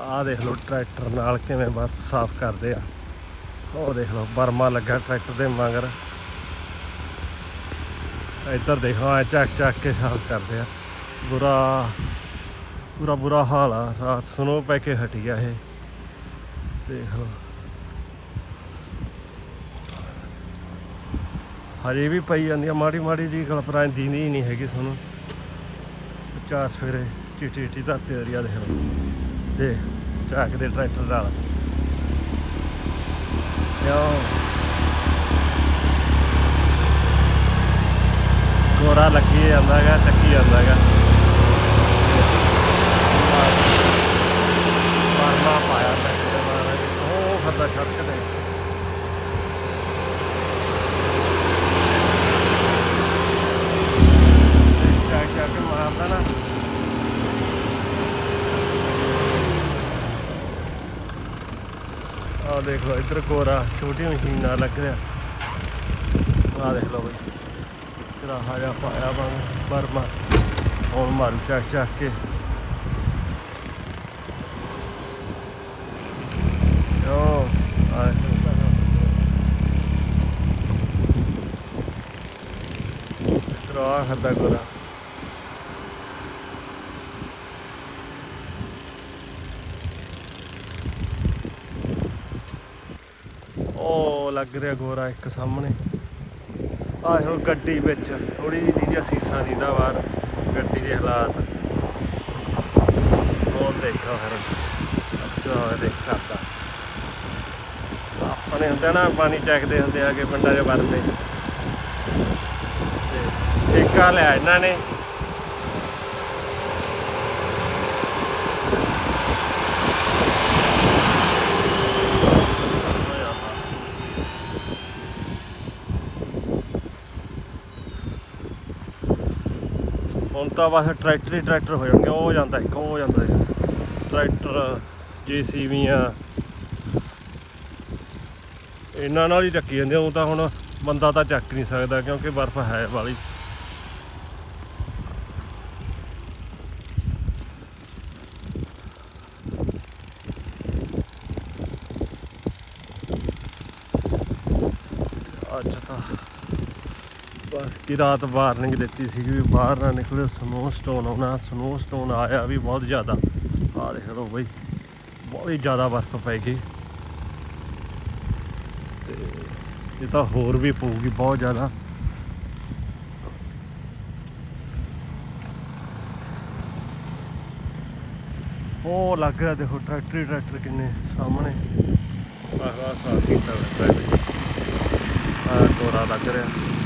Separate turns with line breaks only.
ਆਹ ਦੇਖ ਲਓ ਟਰੈਕਟਰ ਨਾਲ ਕਿਵੇਂ ਬਰਫ਼ ਸਾਫ਼ ਕਰਦੇ ਆ। ਉਹ ਦੇਖ ਲਓ, ਬਰਮਾ ਲੱਗਾ ਟਰੈਕਟਰ ਦੇ ਮਗਰ। ਇੱਧਰ ਦੇਖੋ ਆ ਚੱਕ ਚੱਕ ਕੇ ਸਾਫ਼ ਕਰਦੇ ਆ। ਬੁਰਾ, ਪੂਰਾ ਬੁਰਾ ਹਾਲ ਆ। ਰਾਤ ਸਨੋ ਪੈ ਕੇ ਹਟੀ ਆ ਇਹ। ਦੇਖ ਲਓ। ਹਜੇ ਵੀ ਪਈ ਜਾਂਦੀ ਆ, ਮਾੜੀ ਮਾੜੀ ਜੀ ਗਲਪਰਾਂ ਦੀ ਨਹੀਂ ਹੈਗੀ ਸਾਨੂੰ ਚਾਰ ਸਵੇਰੇ ਚਿੱਟੀ ਚਿੱਟੀ ਧਰਤੀ ਦਰਿਆ ਦੇਖ ਲਓ। ਦੇਖ ਚੱਕ ਦੇ ਟਰੈਕਟਰ ਨਾਲ ਯੋ ਗੋਰਾ ਲੱਗੀ ਜਾਂਦਾ ਹੈਗਾ ਚੱਕੀ ਜਾਂਦਾ ਹੈਗਾ ਪਰਮਾ ਪਾਇਆ ਟਰੈਕਟਰ ਦੇ ਨਾਲ ਉਹ ਖੱਦਾ ਛੜਕ ਤੇ ਚੱਕ ਚੱਕ ਕੇ ਮਾਰਦਾ ਨਾ ਆ ਦੇਖ ਲਓ, ਇੱਧਰ ਕੋਰਾ ਛੋਟੀ ਮਸ਼ੀਨ ਨਾਲ ਲੱਗ ਰਿਹਾ। ਆ ਦੇਖ ਲਓ ਬਈ ਤੇਰਾ ਹਾਜਾ ਪਾਇਆ ਬੰਗ ਬਰਮਾ ਹੁਣ ਮਾਰੂ ਚੱਕ ਚੱਕ ਕੇ। ਯੋ ਆ ਤਰਾ ਖੱਦਾ ਗੋਰਾ। ਉਹ ਲੱਗ ਰਿਹਾ ਗੋਰਾ ਇੱਕ ਸਾਹਮਣੇ। ਆਹ ਹੁਣ ਗੱਡੀ ਵਿੱਚ ਥੋੜੀ ਜਿਹੀ ਦੀ ਸੀਸਾ ਦੀਦਾ ਬਾਹਰ, ਗੱਡੀ ਦੇ ਹਾਲਾਤ। ਹੋਰ ਦੇਖੋ ਫਿਰ। ਅੱਛਾ, ਦੇਖ ਕਰਦਾ ਆਪਣੇ ਹੁੰਦੇ ਨਾ, ਪਾਣੀ ਚੱਕਦੇ ਹੁੰਦੇ ਆ ਕਿ ਪਿੰਡਾਂ 'ਚ ਵਰਦੇ ਤੇ ਠੇਕਾ ਲਿਆ ਇਹਨਾਂ ਨੇ। ਹੁਣ ਤਾਂ ਬਸ ਟਰੈਕਟਰ ਹੀ ਟਰੈਕਟਰ ਹੋ ਜਾਣਗੇ, ਉਹ ਜਾਂਦਾ ਇੱਕ, ਉਹ ਜਾਂਦਾ ਇੱਕ। ਟਰੈਕਟਰ ਜੀਸੀਬੀਆਂ ਇਹਨਾਂ ਨਾਲ ਹੀ ਚੱਕੀ ਜਾਂਦੇ ਉਹ ਤਾਂ ਹੁਣ ਬੰਦਾ ਤਾਂ ਚੱਕ ਨਹੀਂ ਸਕਦਾ ਕਿਉਂਕਿ ਬਰਫ਼ ਹੈ ਵਾਲੀ। ਅੱਜ ਤਾਂ ਬਾਕੀ ਰਾਤ ਵਾਰਨਿੰਗ ਦਿੱਤੀ ਸੀ ਵੀ ਬਾਹਰ ਨਾ ਨਿਕਲਿਓ ਸਨੋ ਸਟੋਨ ਆਉਣਾ ਸਨੋ ਸਟੋਨ ਆਇਆ ਵੀ ਬਹੁਤ ਜ਼ਿਆਦਾ ਆ ਦੇਖ ਲਓ ਬਈ ਬਹੁਤ ਹੀ ਜ਼ਿਆਦਾ ਬਰਫ਼ ਪੈ ਗਈ ਤੇ ਇਹ ਤਾਂ ਹੋਰ ਵੀ ਪਊਗੀ ਬਹੁਤ ਜ਼ਿਆਦਾ ਉਹ ਲੱਗ ਰਿਹਾ ਦੇਖੋ ਟਰੈਕਟਰ ਟਰੈਕਟਰ ਕਿੰਨੇ ਸਾਹਮਣੇ ਆਹ ਆਹ ਸਾਫ਼ ਕੀਤਾ ਟਰੈਕਟਰ ਆ ਗੋਰਾ ਲੱਗ ਰਿਹਾ